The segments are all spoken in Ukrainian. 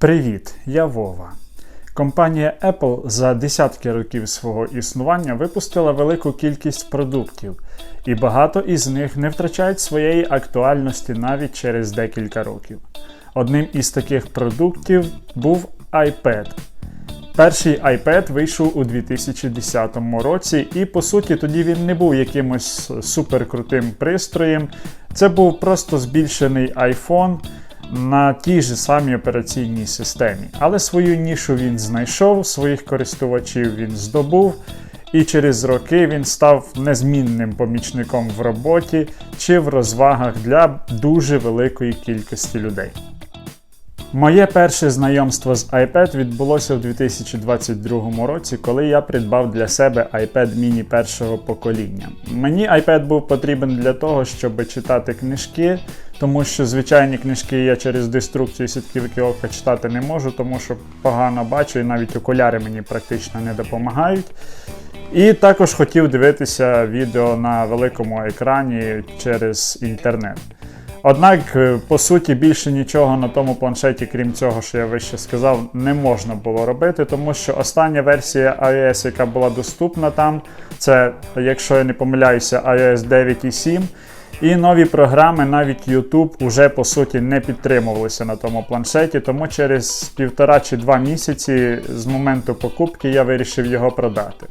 Привіт, я Вова. Компанія Apple за десятки років свого існування випустила велику кількість продуктів, і багато із них не втрачають своєї актуальності навіть через декілька років. Одним із таких продуктів був iPad. Перший iPad вийшов у 2010 році, і по суті тоді він не був якимось суперкрутим пристроєм. Це був просто збільшений iPhone на тій же самій операційній системі. Але свою нішу він знайшов, своїх користувачів він здобув, і через роки він став незмінним помічником в роботі чи в розвагах для дуже великої кількості людей. Моє перше знайомство з iPad відбулося в 2022 році, коли я придбав для себе iPad mini першого покоління. Мені iPad був потрібен для того, щоб читати книжки, тому що звичайні книжки я через деструкцію сітківки ока читати не можу, тому що погано бачу і навіть окуляри мені практично не допомагають. І також хотів дивитися відео на великому екрані через інтернет. Однак, е, по суті, більше нічого на тому планшеті, крім цього, що я вище сказав, не можна було робити, тому що остання версія iOS, яка була доступна там, це, якщо я не помиляюся, iOS 9.7. І нові програми, навіть YouTube, уже по суті не підтримувалися на тому планшеті, тому через півтора чи два місяці з моменту покупки я вирішив його продати.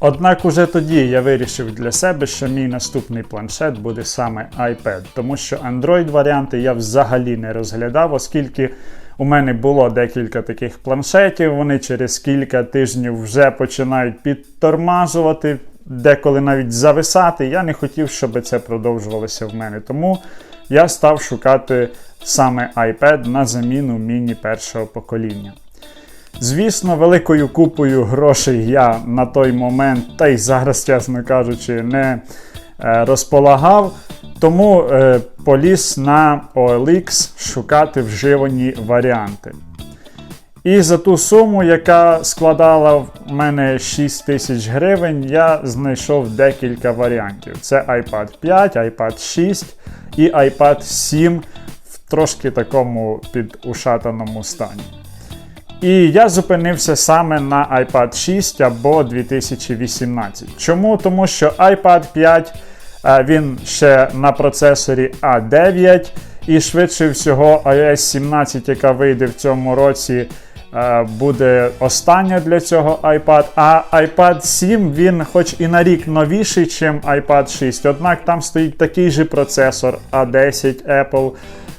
Однак уже тоді я вирішив для себе, що мій наступний планшет буде саме iPad, тому що Android варіанти я взагалі не розглядав, оскільки у мене було декілька таких планшетів, вони через кілька тижнів вже починають підтормажувати, деколи навіть зависати. Я не хотів, щоб це продовжувалося в мене. Тому я став шукати саме iPad на заміну міні першого покоління. Звісно, великою купою грошей я на той момент, та й зараз, чесно кажучи, не е, розполагав. Тому е, поліз на OLX шукати вживані варіанти. І за ту суму, яка складала в мене 6 тисяч гривень, я знайшов декілька варіантів: це iPad 5, iPad 6 і iPad 7 в трошки такому підушатаному стані. І я зупинився саме на iPad 6 або 2018. Чому? Тому що iPad 5 е, він ще на процесорі A9, і швидше всього iOS 17, яка вийде в цьому році, е, буде остання для цього iPad. А iPad 7 він, хоч і на рік новіший, ніж iPad 6, однак там стоїть такий же процесор A10 Apple,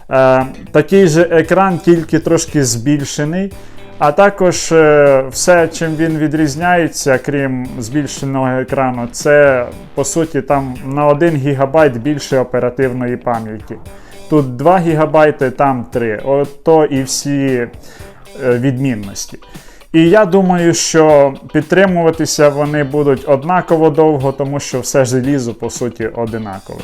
е, такий же екран, тільки трошки збільшений. А також е, все, чим він відрізняється, крім збільшеного екрану, це по суті там на 1 ГБ більше оперативної пам'яті. Тут 2 ГБ, там 3. Ото і всі е, відмінності. І я думаю, що підтримуватися вони будуть однаково довго, тому що все желізо, по суті, одинакове.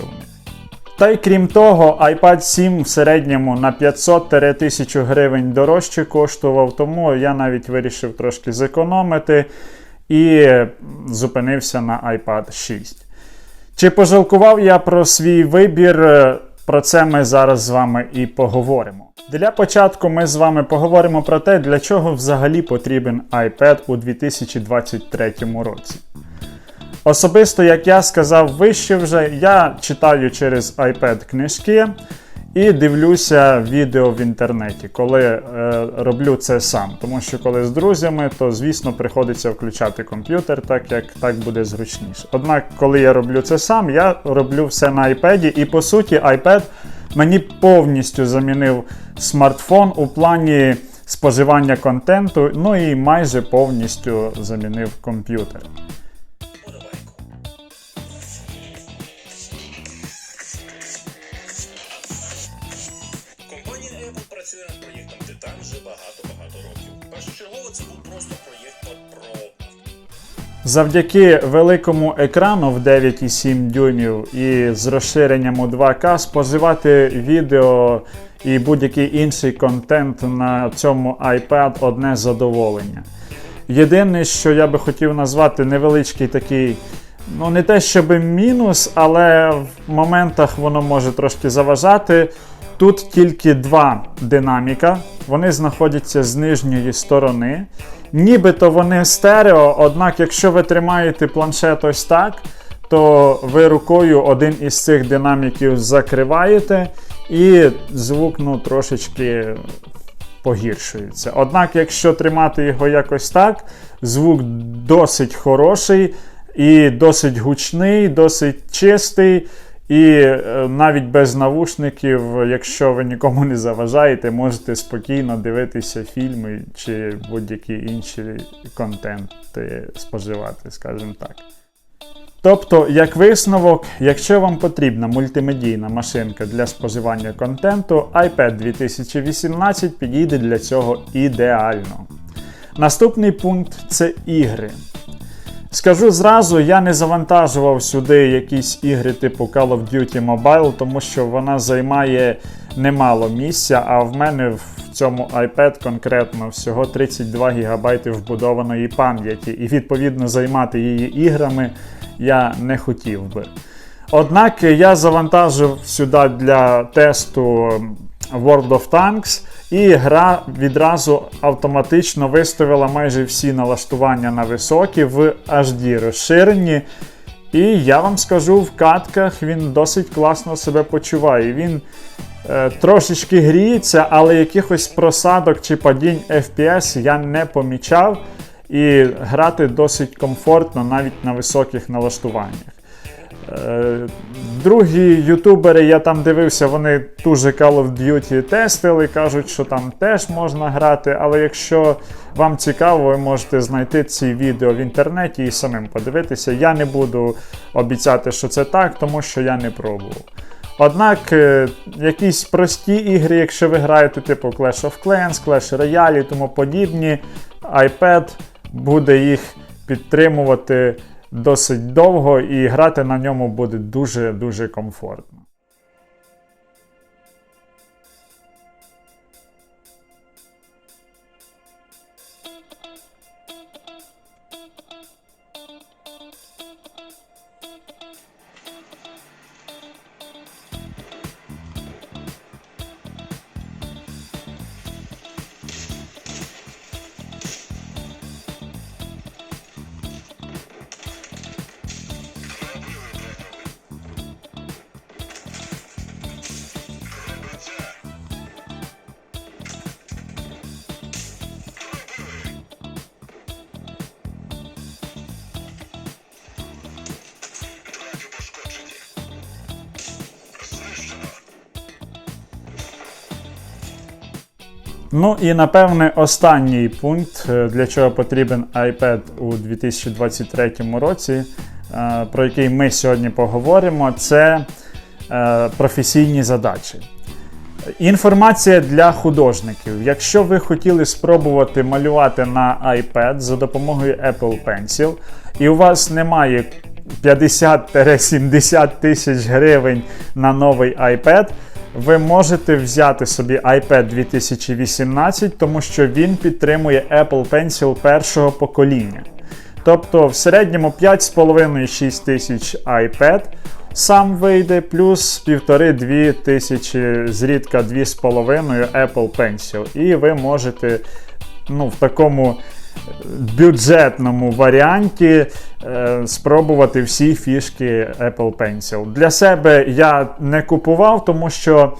Та й крім того, iPad 7 в середньому на 500-1000 гривень дорожче коштував, тому я навіть вирішив трошки зекономити і зупинився на iPad 6. Чи пожалкував я про свій вибір? Про це ми зараз з вами і поговоримо. Для початку ми з вами поговоримо про те, для чого взагалі потрібен iPad у 2023 році. Особисто, як я сказав вище вже, я читаю через iPad книжки і дивлюся відео в інтернеті, коли е, роблю це сам. Тому що коли з друзями, то звісно приходиться включати комп'ютер, так як так буде зручніше. Однак, коли я роблю це сам, я роблю все на iPad, і по суті, iPad мені повністю замінив смартфон у плані споживання контенту, ну і майже повністю замінив комп'ютер. Завдяки великому екрану в 9,7 дюймів і з розширенням у 2К споживати відео і будь-який інший контент на цьому iPad одне задоволення. Єдине, що я би хотів назвати невеличкий такий, ну не те щоб мінус, але в моментах воно може трошки заважати. Тут тільки два динаміка вони знаходяться з нижньої сторони. Нібито вони стерео, однак, якщо ви тримаєте планшет ось так, то ви рукою один із цих динаміків закриваєте, і звук ну, трошечки погіршується. Однак, якщо тримати його якось так, звук досить хороший і досить гучний, досить чистий. І е, навіть без навушників, якщо ви нікому не заважаєте, можете спокійно дивитися фільми чи будь-які інші контенти споживати, скажімо так. Тобто, як висновок, якщо вам потрібна мультимедійна машинка для споживання контенту, iPad 2018 підійде для цього ідеально. Наступний пункт це ігри. Скажу зразу, я не завантажував сюди якісь ігри типу Call of Duty Mobile, тому що вона займає немало місця, а в мене в цьому iPad конкретно всього 32 ГБ вбудованої пам'яті, і відповідно займати її іграми я не хотів би. Однак я завантажив сюди для тесту World of Tanks, і гра відразу автоматично виставила майже всі налаштування на високі в HD розширенні. І я вам скажу, в катках він досить класно себе почуває. Він е, трошечки гріється, але якихось просадок чи падінь FPS я не помічав. І грати досить комфортно навіть на високих налаштуваннях. Е, Другі ютубери, я там дивився, вони ту же Call of Duty тестили, кажуть, що там теж можна грати. Але якщо вам цікаво, ви можете знайти ці відео в інтернеті і самим подивитися. Я не буду обіцяти, що це так, тому що я не пробував. Однак, е, якісь прості ігри, якщо ви граєте, типу Clash of Clans, Clash Royale і тому подібні, iPad буде їх підтримувати досить довго, і грати на ньому буде дуже-дуже комфортно. Ну і напевне останній пункт, е, для чого потрібен iPad у 2023 році, е, про який ми сьогодні поговоримо, це е, професійні задачі. Інформація для художників. Якщо ви хотіли спробувати малювати на iPad за допомогою Apple Pencil, і у вас немає 50-70 тисяч гривень на новий iPad, ви можете взяти собі iPad 2018, тому що він підтримує Apple Pencil першого покоління. Тобто в середньому 5,5-6 тисяч iPad сам вийде, плюс 1,5-2 тисячі, зрідка 2,5 Apple Pencil. І ви можете ну, в такому бюджетному варіанті е, спробувати всі фішки Apple Pencil. Для себе я не купував, тому що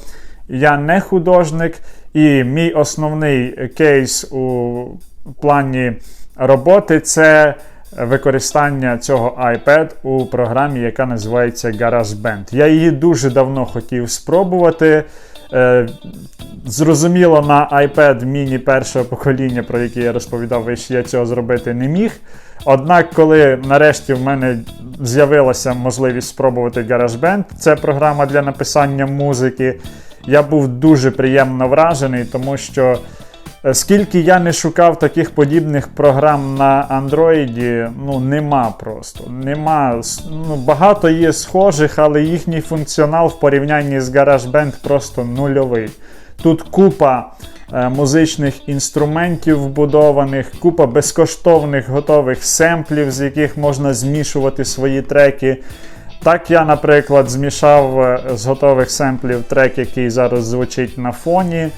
я не художник, і мій основний кейс у плані роботи це використання цього iPad у програмі, яка називається GarageBand. Я її дуже давно хотів спробувати. Е, Зрозуміло, на iPad mini першого покоління, про який я розповідав, вище я цього зробити не міг. Однак, коли нарешті в мене з'явилася можливість спробувати GarageBand, це програма для написання музики, я був дуже приємно вражений, тому що скільки я не шукав таких подібних програм на Android, ну нема просто. Нема. Ну, Багато є схожих, але їхній функціонал в порівнянні з GarageBand просто нульовий. Тут купа е, музичних інструментів вбудованих, купа безкоштовних готових семплів, з яких можна змішувати свої треки. Так я, наприклад, змішав е, з готових семплів трек, який зараз звучить на фоні.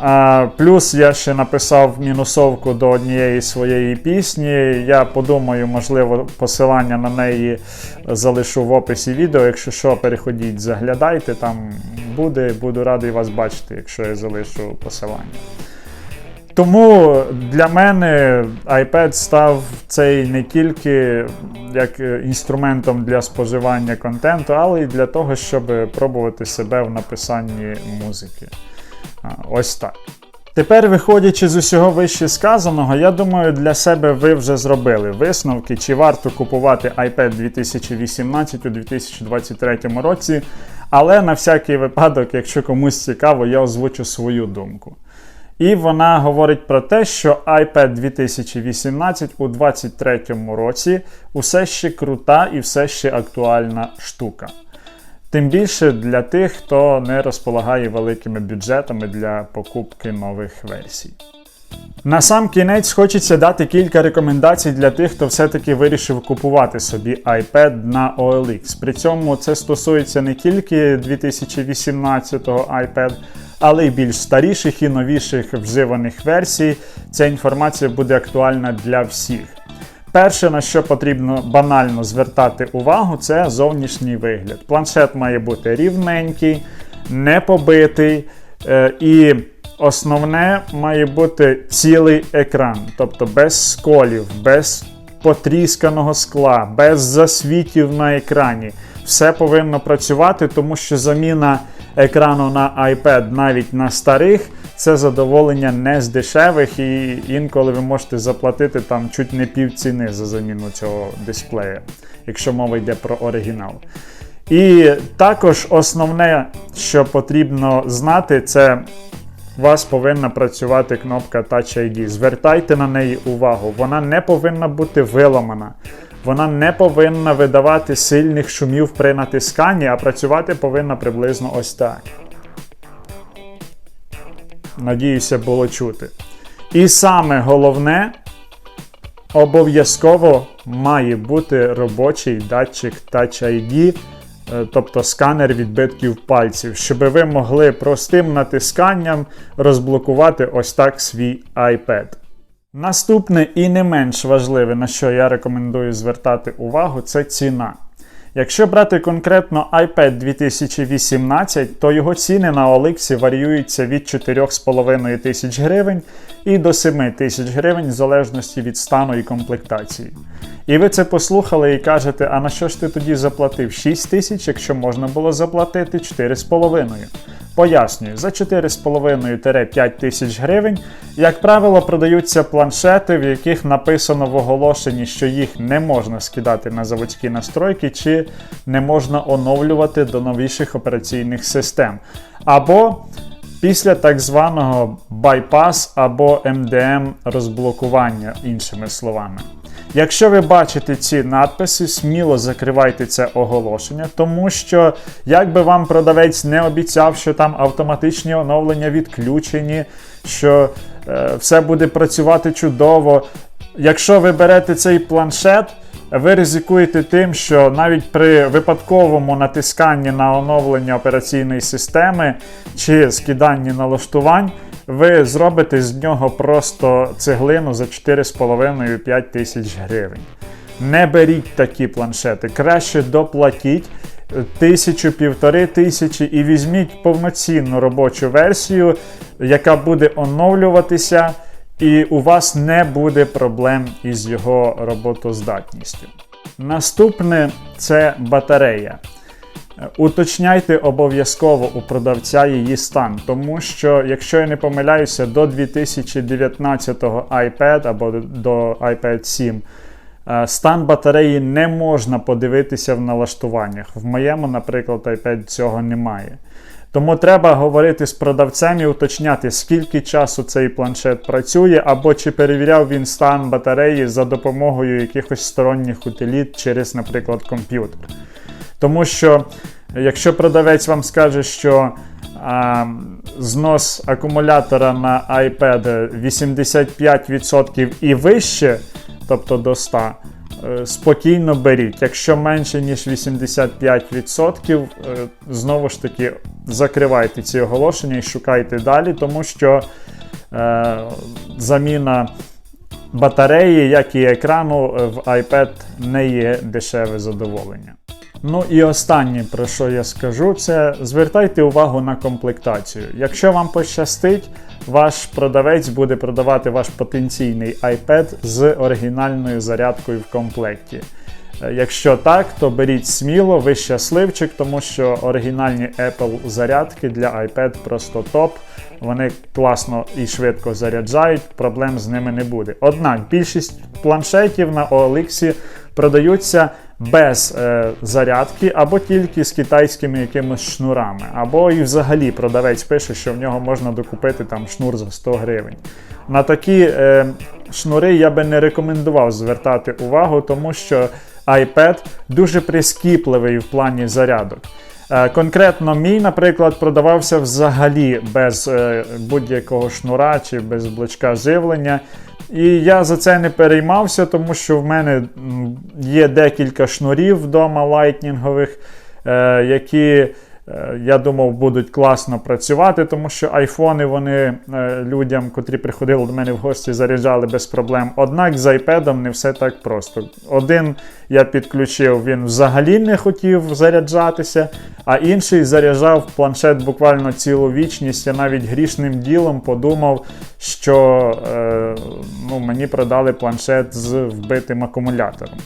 А, плюс я ще написав мінусовку до однієї своєї пісні. Я подумаю, можливо, посилання на неї залишу в описі відео. Якщо що, переходіть, заглядайте, там буде. Буду радий вас бачити, якщо я залишу посилання. Тому для мене iPad став цей не тільки як е, інструментом для споживання контенту, але й для того, щоб пробувати себе в написанні музики. Ось так. Тепер, виходячи з усього вище сказаного, я думаю, для себе ви вже зробили висновки, чи варто купувати iPad 2018 у 2023 році. Але на всякий випадок, якщо комусь цікаво, я озвучу свою думку. І вона говорить про те, що iPad 2018 у 2023 році усе ще крута і все ще актуальна штука. Тим більше для тих, хто не розполагає великими бюджетами для покупки нових версій. На сам кінець хочеться дати кілька рекомендацій для тих, хто все-таки вирішив купувати собі iPad на OLX. При цьому це стосується не тільки 2018-го iPad, але й більш старіших і новіших вживаних версій. Ця інформація буде актуальна для всіх. Перше, на що потрібно банально звертати увагу, це зовнішній вигляд. Планшет має бути рівненький, не побитий е, і основне має бути цілий екран, тобто без сколів, без потрісканого скла, без засвітів на екрані. Все повинно працювати, тому що заміна екрану на iPad навіть на старих це задоволення не з дешевих, і інколи ви можете заплатити там чуть не пів ціни за заміну цього дисплея, якщо мова йде про оригінал. І також основне, що потрібно знати, це у вас повинна працювати кнопка Touch ID. Звертайте на неї увагу. Вона не повинна бути виламана. Вона не повинна видавати сильних шумів при натисканні, а працювати повинна приблизно ось так. Надіюся, було чути. І саме головне, обов'язково має бути робочий датчик Touch ID, е, тобто сканер відбитків пальців, щоб ви могли простим натисканням розблокувати ось так свій iPad. Наступне і не менш важливе, на що я рекомендую звертати увагу, це ціна. Якщо брати конкретно iPad 2018, то його ціни на OLX варіюються від 4,5 тисяч гривень і до 7 тисяч гривень в залежності від стану і комплектації. І ви це послухали і кажете, а на що ж ти тоді заплатив 6 тисяч, якщо можна було заплатити 4,5? Пояснюю, за 4,5-5 тисяч гривень, як правило, продаються планшети, в яких написано в оголошенні, що їх не можна скидати на заводські настройки чи не можна оновлювати до новіших операційних систем. Або після так званого байпас або MDM розблокування, іншими словами. Якщо ви бачите ці надписи, сміло закривайте це оголошення, тому що, як би вам продавець не обіцяв, що там автоматичні оновлення відключені, що е, все буде працювати чудово. Якщо ви берете цей планшет, ви ризикуєте тим, що навіть при випадковому натисканні на оновлення операційної системи чи скиданні налаштувань, ви зробите з нього просто цеглину за 4,5-5 тисяч гривень. Не беріть такі планшети, краще доплатіть тисячу, півтори тисячі і візьміть повноцінну робочу версію, яка буде оновлюватися, і у вас не буде проблем із його роботоздатністю. Наступне це батарея. Уточняйте обов'язково у продавця її стан, тому що, якщо я не помиляюся, до 2019 iPad або до iPad 7 е, стан батареї не можна подивитися в налаштуваннях. В моєму, наприклад, iPad цього немає. Тому треба говорити з продавцем і уточняти, скільки часу цей планшет працює, або чи перевіряв він стан батареї за допомогою якихось сторонніх утиліт через, наприклад, комп'ютер. Тому що, якщо продавець вам скаже, що а, знос акумулятора на iPad 85% і вище, тобто до 100, е, спокійно беріть. Якщо менше, ніж 85%, е, знову ж таки, закривайте ці оголошення і шукайте далі, тому що е, заміна батареї, як і екрану е, в iPad не є дешеве задоволення. Ну і останнє, про що я скажу, це звертайте увагу на комплектацію. Якщо вам пощастить, ваш продавець буде продавати ваш потенційний iPad з оригінальною зарядкою в комплекті. Е, Якщо так, то беріть сміло, ви щасливчик, тому що оригінальні Apple зарядки для iPad просто топ. Вони класно і швидко заряджають, проблем з ними не буде. Однак більшість планшетів на OLX продаються без е, зарядки або тільки з китайськими якимись шнурами. Або і взагалі продавець пише, що в нього можна докупити там шнур за 100 гривень. На такі е, шнури я би не рекомендував звертати увагу, тому що iPad дуже прискіпливий в плані зарядок. Е, Конкретно мій, наприклад, продавався взагалі без е, будь-якого шнура чи без блочка живлення. І я за це не переймався, тому що в мене є декілька шнурів вдома лайтнінгових, е, які. Е, Я думав, будуть класно працювати, тому що айфони вони е, людям, котрі приходили до мене в гості, заряджали без проблем. Однак з iPad не все так просто. Один я підключив, він взагалі не хотів заряджатися, а інший заряджав планшет буквально цілу вічність. Я навіть грішним ділом подумав, що е, ну, мені продали планшет з вбитим акумулятором.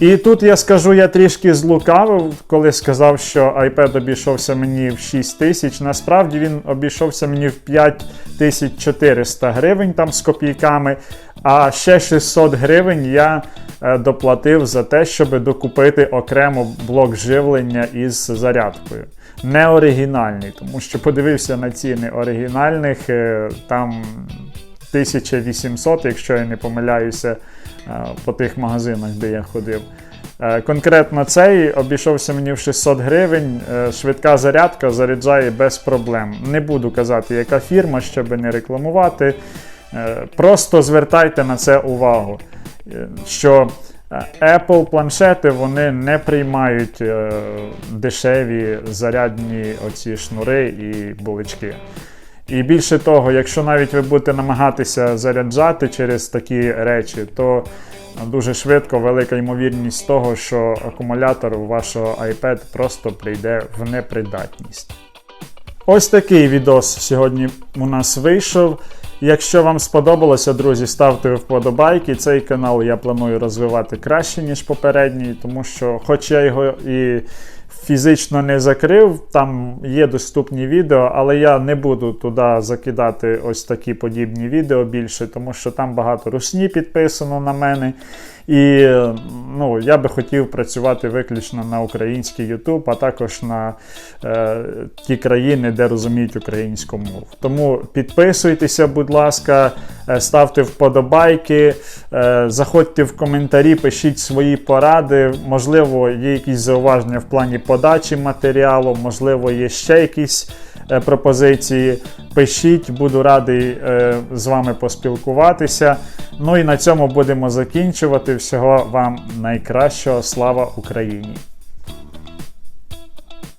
І тут я скажу, я трішки злукавив, коли сказав, що iPad обійшовся мені в 6 тисяч. Насправді він обійшовся мені в 5400 гривень там з копійками, а ще 600 гривень я е, доплатив за те, щоб докупити окремо блок живлення із зарядкою. Не оригінальний, тому що подивився на ціни оригінальних, е, там 1800, якщо я не помиляюся, по тих магазинах, де я ходив. Е, Конкретно цей обійшовся мені в 600 гривень. Е, Швидка зарядка заряджає без проблем. Не буду казати, яка фірма, щоб не рекламувати. Е, Просто звертайте на це увагу, е, що е, Apple планшети вони не приймають е, дешеві зарядні оці шнури і булички. І більше того, якщо навіть ви будете намагатися заряджати через такі речі, то дуже швидко велика ймовірність того, що акумулятор у вашого iPad просто прийде в непридатність. Ось такий відос сьогодні у нас вийшов. Якщо вам сподобалося, друзі, ставте вподобайки. Цей канал я планую розвивати краще, ніж попередній, тому що, хоч я його і фізично не закрив, там є доступні відео, але я не буду туди закидати ось такі подібні відео більше, тому що там багато русні підписано на мене. І ну, я би хотів працювати виключно на український YouTube, а також на е, ті країни, де розуміють українську мову. Тому підписуйтеся, будь ласка, е, ставте вподобайки, е, заходьте в коментарі, пишіть свої поради. Можливо, є якісь зауваження в плані подачі матеріалу, можливо, є ще якісь пропозиції. Пишіть, буду радий е, з вами поспілкуватися. Ну і на цьому будемо закінчувати. Всього вам найкращого. Слава Україні!